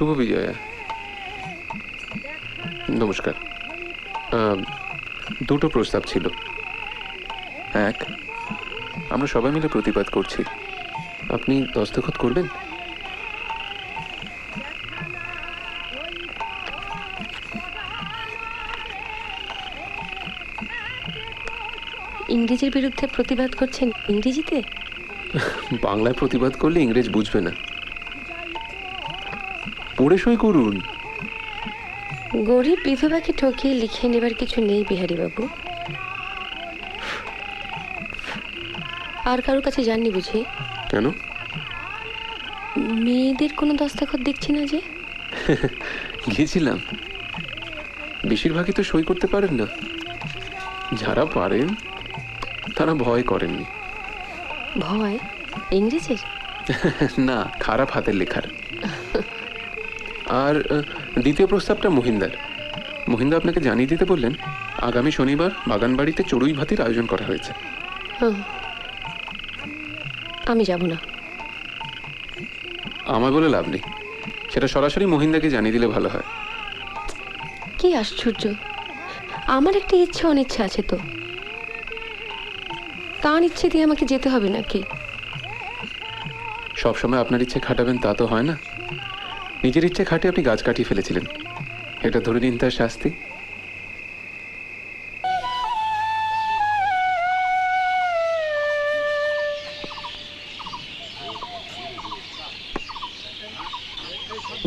শুভ বিজয়া। নমস্কার। দুটো প্রস্তাব ছিল। এক আমরা সবাই মিলে প্রতিবাদ করছি। আপনি দস্তখত করবেন? ইংরেজির বিরুদ্ধে প্রতিবাদ করছেন ইংরেজিতে? বাংলায় প্রতিবাদ করলে ইংরেজ বুঝবে না। পড়ে সই করুন। গরিব বিধবাকে ঠকিয়ে লিখে নেবার কিছু নেই বিহারীবাবু। আর কারোর কাছে যাননি বুঝি? কেন? মেয়েদের কোনো দস্তখত দেখছি না যে? গিয়েছিলাম। বেশিরভাগই তো সই করতে পারেন না। যারা পারেন তারা ভয় করেননি। ভয়? ইংরেজির? না খারাপ হাতের লেখার আর দ্বিতীয় প্রস্তাবটা মহিন্দার। মহিন্দা আপনাকে জানিয়ে দিতে বললেন আগামী শনিবার বাগানবাড়িতে চড়ুই ভাতির আয়োজন করা হয়েছে। আমি যাব না। আমায় বলে লাভ নেই। সেটা সরাসরি মহিন্দাকে জানিয়ে দিলে ভালো হয়। কি আশ্চর্য। আমার একটা ইচ্ছে অনিচ্ছা আছে তো। তার ইচ্ছে দিয়ে আমাকে যেতে হবে নাকি? সবসময় আপনার ইচ্ছে খাটাবেন তা তো হয় না। নিজের ইচ্ছে খাটে আপনি গাছ কাটিয়ে ফেলেছিলেন। এটা ধরে নিন তার শাস্তি।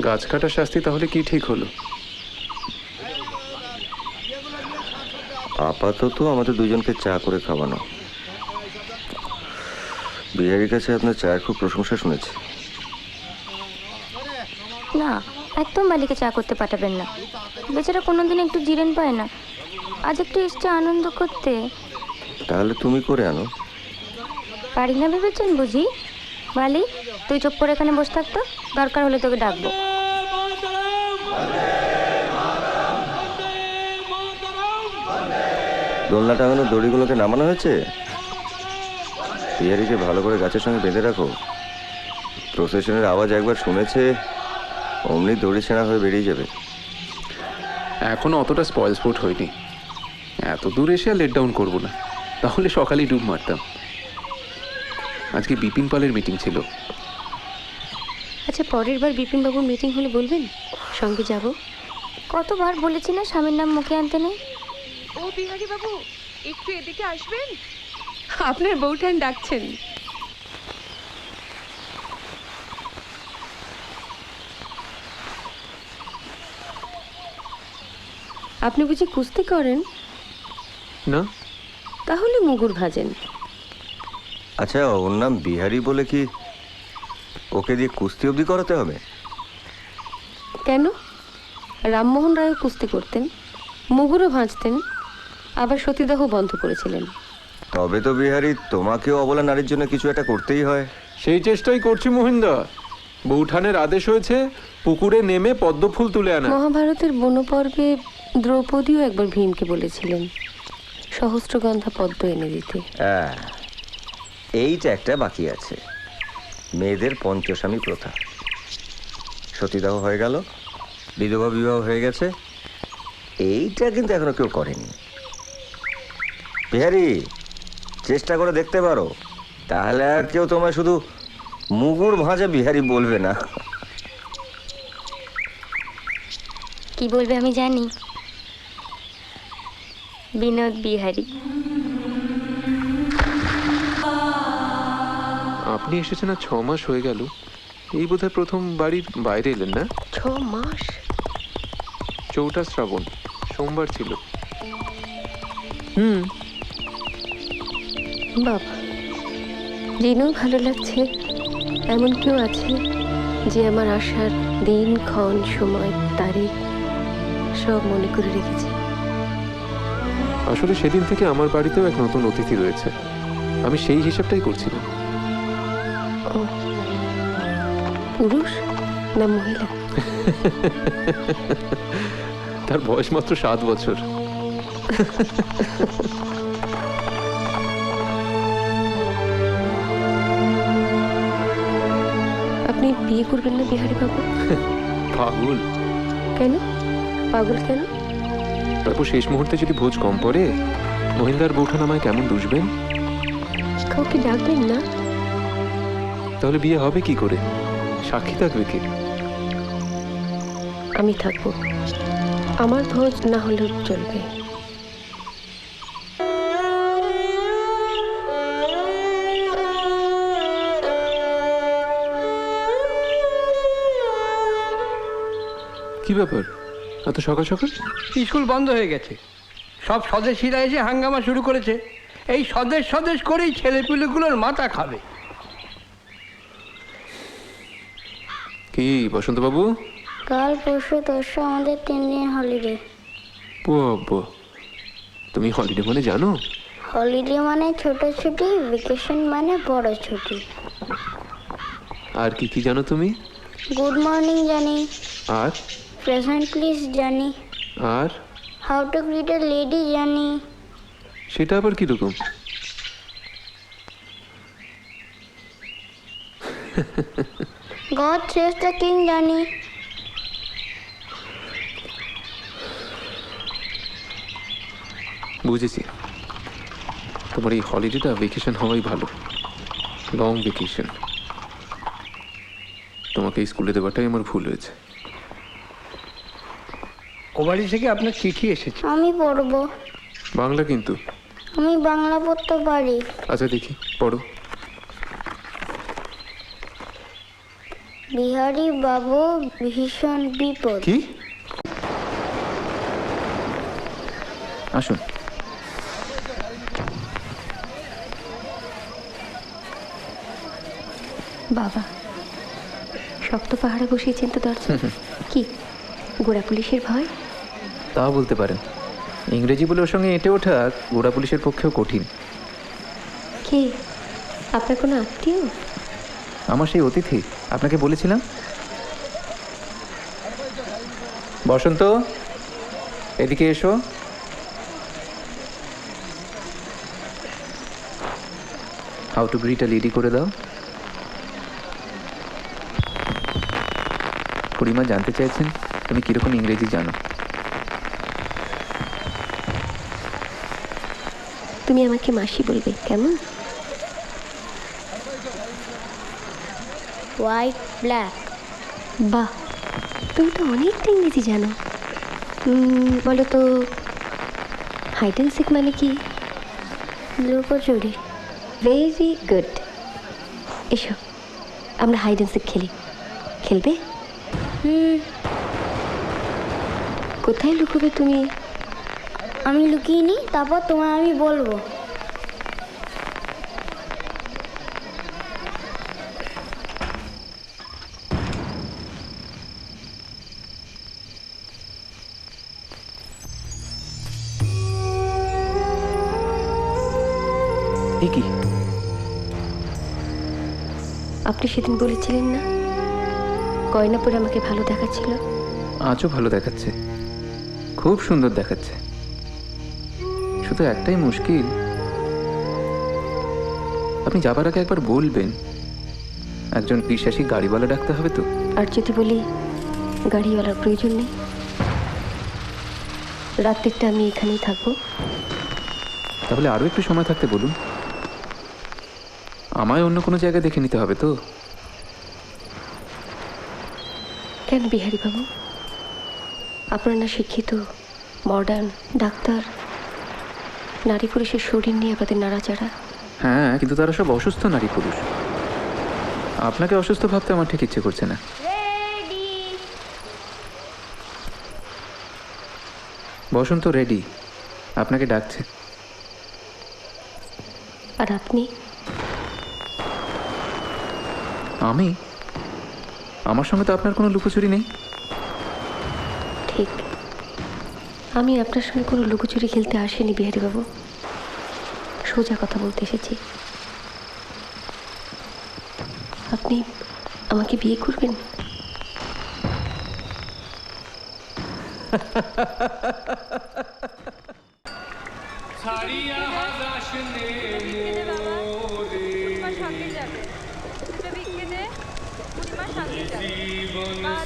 গাছ কাটার শাস্তি তাহলে কি ঠিক হলো? আপাতত আমাদের দুজনকে চা করে খাওয়ানো। বিহারির কাছে আপনার চায়ের খুব প্রশংসা শুনেছি না একদম বালিকে চা করতে পাঠাবেন না। বেচারা কোনোদিন একটু জিরেন পায় না। আজ একটু এসছে আনন্দ করতে। তাহলে তুমি করে আনো। পারি না ভেবেছেন বুঝি? বালি তুই চুপ করে এখানে বসে থাকতো দরকার হলে তোকে ডাকবো। দোলনা টাঙানো দড়িগুলোকে নামানো হয়েছে? বিহারিকে ভালো করে গাছের সঙ্গে বেঁধে রাখো। প্রসেশনের আওয়াজ একবার শুনেছে। অমনি দড়ি ছেঁড়া হয়ে বেরিয়ে যাবে। এখনও অতটা স্পয়েল স্পোর্ট হয়নি। এত দূর এসে আর লেট ডাউন করব না। তাহলে সকালেই ডুব মারতাম। আজকে বিপিন পালের মিটিং ছিল। আচ্ছা পরের বার বিপিনবাবুর মিটিং হলে বলবেন? সঙ্গে যাব। কতবার বলেছি না স্বামীর নাম মুখে আনতে নেই? ও বিহারী বাবু একটু এদিকে আসবেন? আপনার বউঠান ডাকছেন। আপনি বুঝি কুস্তি করেন? না। তাহলে মুগুর ভাজেন। আচ্ছা ওর নাম বিহারি বলে কি ওকে দিয়ে কুস্তি অবধি করাতে হবে? কেন? রামমোহন রায়ও কুস্তি করতেন মুগুরও ভাঁজতেন আবার সতীদাহ বন্ধ করেছিলেন। তবে তো বিহারি তোমাকেও অবলা নারীর জন্য কিছু একটা করতেই হয়। সেই চেষ্টাই করছি মহিন্দা। বৌঠানের আদেশ হয়েছে পুকুরে নেমে পদ্মফুল তুলে আনা। মহাভারতের বনপর্বে দ্রৌপদীও একবার ভীমকে বলেছিলেন সহস্রগন্ধা পদ্ম এনে দিতে। হ্যাঁ এইটা একটা বাকি আছে। মেয়েদের পঞ্চস্বামী প্রথা। সতীদাহ হয়ে গেল বিধবা বিবাহ হয়ে গেছে। এইটা কিন্তু এখনও কেউ করেনি। বিহারি চেষ্টা করে দেখতে পারো। তাহলে আর কেউ তোমায় শুধু মুগুর ভাঁজে বিহারি বলবে না। কি বলবে আমি জানি। বিনোদ বিহারি। আপনি এসেছেন আর ছ মাস হয়ে গেল। এই বোধহয় প্রথম বাড়ির বাইরে এলেন না? ছ মাস চৌঠা শ্রাবণ সোমবার ছিল। হুম। বাবা দিনও ভালো লাগছে। এমন কেউ আছে যে আমার আসার দিন ক্ষণ সময় তারিখ সব মনে করে রেখেছে। আসলে সেদিন থেকে আমার বাড়িতেও এক নতুন অতিথি রয়েছে। আমি সেই হিসাবটাই করছিলাম। পুরুষ না মহিলা? তার বয়স মাত্র সাত বছর। আপনি বিয়ে করবেন না বিহারী বাবু পাগল। কেন? পাগল কেন? তারপর শেষ মুহূর্তে যদি ভোজ কম পড়ে মহিন্দার বৌঠান আমায় কেমন দুষবেন? কাউকে ডাকবেন না। তাহলে বিয়ে হবে কি করে? সাক্ষী থাকবে কি? আমি থাকব। আমার ভোজ না হলেও চলবে। কি ব্যাপার? এত সকাল সকাল? স্কুল বন্ধ হয়ে গেছে। সব স্বদেশিরা এসে হাঙ্গামা শুরু করেছে। এই স্বদেশ স্বদেশ করেই ছেলেপিলেগুলোর মাথা খাবে। কি বসন্তবাবু? কাল পরশু তরশু আমাদের তিন দিন হলিডে বাবা তুমি হলিডে মানে জানো? হলিডে মানে ছোট ছুটি ভেকেশন মানে বড় ছুটি। আর কি কি জানো তুমি? গুড মর্নিং জানি আর? প্রেজেন্ট প্লিজ জানি আর? How to greet a lady জানি সেটা আবার কীরকম? গড সেজ দ্য কিং জানি বুঝেছি। তোমার এই হলিডেটা ভেকেশন হওয়াই ভালো। লং ভেকেশন তোমাকে এই স্কুলে দেওয়াটাই আমার ভুল হয়েছে। ও বাড়ি থেকে আপনার চিঠি এসেছে। আমি পড়ব। বাংলা কিন্তু। আমি বাংলা পড়তে পারি। আচ্ছা দেখি পড়ো। বিহারি বাবু ভীষণ বিপদ। কি? আসুন। বাবা শক্ত পাহাড়ে বসিয়েছেন তো দরজা কি গোড়া পুলিশের ভয়? তাও বলতে পারেন। ইংরেজি বলে ওর সঙ্গে এঁটে ওঠা গোড়া পুলিশের পক্ষেও কঠিন। কে? আপনার কোনো আত্মীয়? আমার সেই অতিথি আপনাকে বলেছিলাম। বসন্ত এদিকে এসো। হাউ টু গ্রিটা লিডি করে দাও। খুড়িমা জানতে চাইছেন তুমি কীরকম ইংরেজি জানো। তুমি আমাকে মাসি বলবে, কেমন? হোয়াইট ব্ল্যাক বাহ, তুমি তো অনেকটা ইংরেজি জানো। বলো তো হাইড অ্যান্ড সিক মানে কি? লুকোচুরি ভেরি গুড এসো, আমরা হাইড অ্যান্ড সিক খেলি। খেলবে? হুম। কোথায় লুকোবে তুমি? আমি লুকিয়ে নিই তারপর তোমায় আমি বলব। কি? আপনি সেদিন বলেছিলেন না গয়না পরে আমাকে ভালো দেখাচ্ছিল? আজও ভালো দেখাচ্ছে। খুব সুন্দর দেখাচ্ছে। শুধু একটাই মুশকিল। আপনি যাবার আগে একবার বলবেন। একজন বিশ্বাসী গাড়িওয়ালা ডাকতে হবে তো। আর যদি বলি গাড়িওয়ালার প্রয়োজন নেই? রাত্রিটা আমি এখানেই থাকব। তাহলে আরও একটু সময় থাকতে বলুন। আমায় অন্য কোনো জায়গায় দেখে নিতে হবে তো। কেন বিহারি বাবু আপনার না শিক্ষিত মডার্ন ডাক্তার। নারী পুরুষের শরীর নিয়ে আপনাদের নাড়াচাড়া। হ্যাঁ কিন্তু তারা সব অসুস্থ নারী পুরুষ আপনাকে অসুস্থ ভাবতে আমার ঠিক ইচ্ছে করছে না। বসন্ত রেডি আপনাকে ডাকছে। আর আপনি? আমি? আমার সঙ্গে তো আপনার কোনো লুকোচুরি নেই। ঠিক। আমি আপনার সঙ্গে কোনো লুকোচুরি খেলতে আসিনি বিহারি বাবু সোজা কথা বলতে এসেছি। আপনি আমাকে বিয়ে করবেন? পূর্ণিমার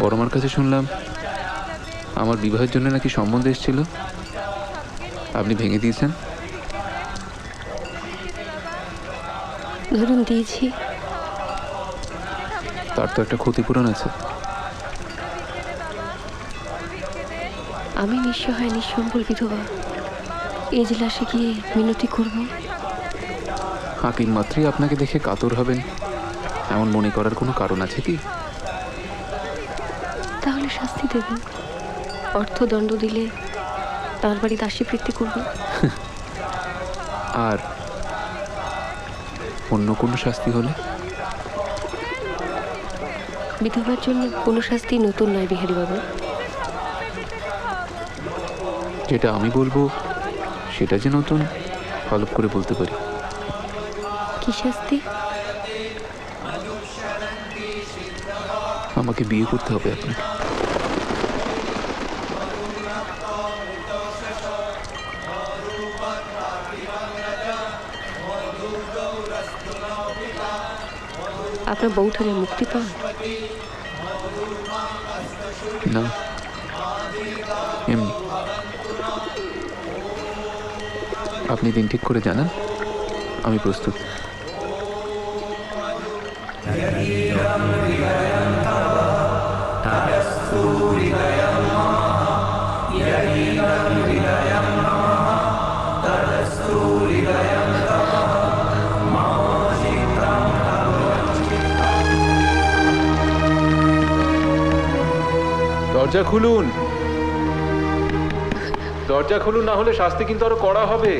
বড় মার কাছে শুনলাম আমার বিবাহের জন্য নাকি সম্বন্ধ এসেছিল। আপনি ভেঙে দিয়েছেন। ধরুন দিয়েছি। তার তো একটা ক্ষতিপূরণ আছে। আমি নিঃসহায় নিঃসম্বল বিধবা। এজলাসে গিয়ে মিনতি করব। হাকিম মাত্রই আপনাকে দেখে কাতর হবেন। এমন মনে করার কোনো কারণ আছে কি? তাহলে শাস্তি দেবেন অর্থদণ্ড দিলে তার বাড়ি দাসী বৃত্তি করব। আর অন্য কোনো শাস্তি হলে? বিধবার জন্য কোনো শাস্তি নতুন নয় বিহারী বাবু যেটা আমি বলব সেটা যে নতুন হলপ করে বলতে পারি। কি শাস্তি? আমাকে বিয়ে করতে হবে আপনাকে। আপনার বৌঠনে মুক্তি পান? না। এমনি। আপনি দিন ঠিক করে জানান আমি প্রস্তুত। দরজা খুলুন। দরজা খুলুন না হলে শাস্তি কিন্তু আরও কড়া হবে।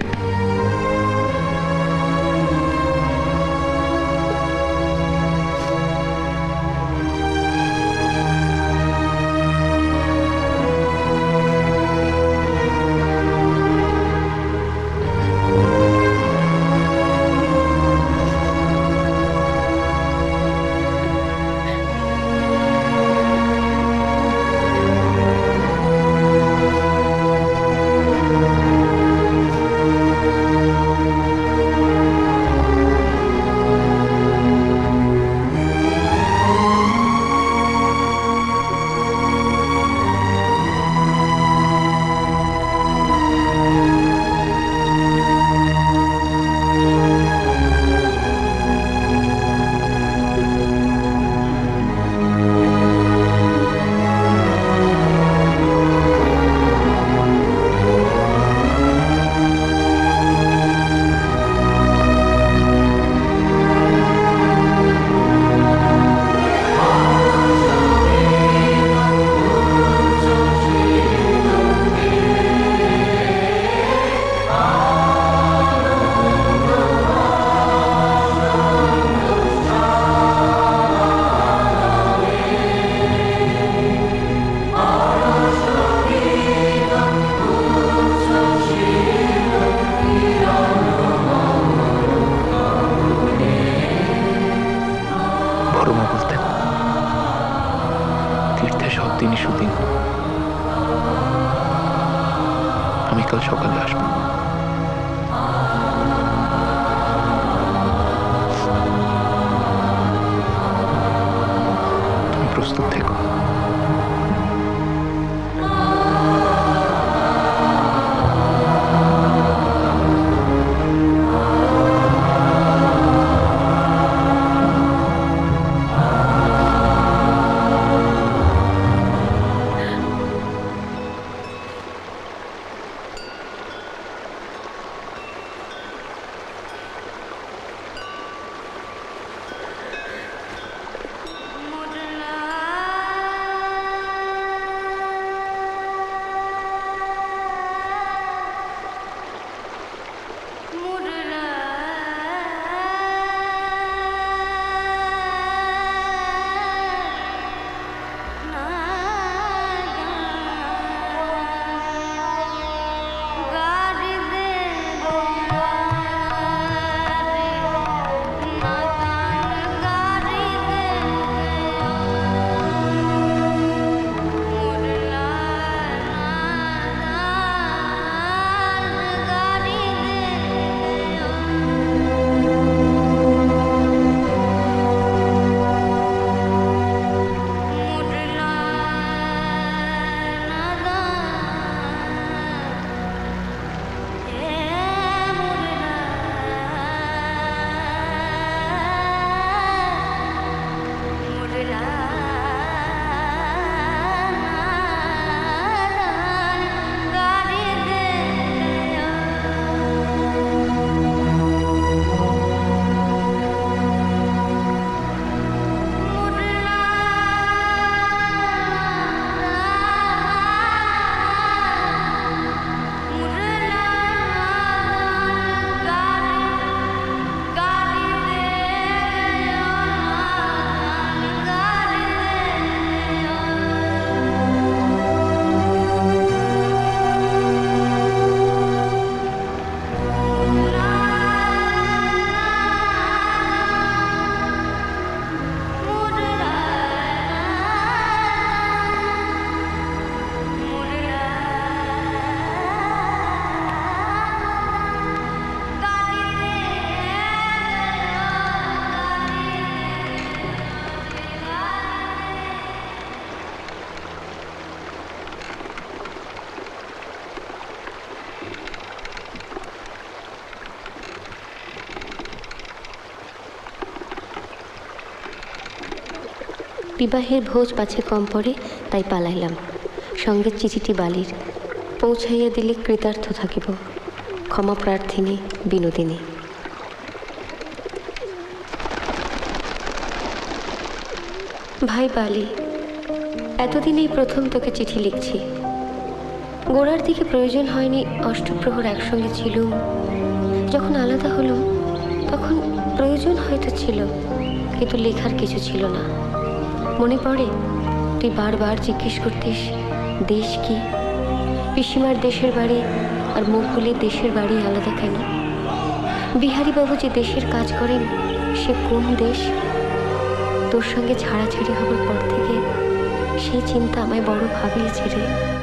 বিবাহের ভোজ পাছে কম পড়ে, তাই পালাইলাম। সঙ্গে চিঠিটি বালির। পৌঁছাইয়া দিলে কৃতার্থ থাকিব। ক্ষমা প্রার্থিনী, বিনোদিনী। ভাই বালি, এতদিন এই প্রথম তোকে চিঠি লিখছি। গোড়ার দিকে প্রয়োজন হয়নি, অষ্টপ্রহর একসঙ্গে ছিলুম। যখন আলাদা হলো তখন প্রয়োজন হয়তো ছিল, কিন্তু লেখার কিছু ছিল না। মনে পড়ে? তুই বারবার জিজ্ঞেস করতিস, দেশ কি? পিসিমার দেশের বাড়ি আর মুখগুলির দেশের বাড়ি আলাদা কেন? বিহারীবাবু যে দেশের কাজ করেন, সে কোন দেশ? তোর সঙ্গে ছাড়াছাড়ি হবার পর থেকে সেই চিন্তা আমায় বড় ভাবিয়েছে রে।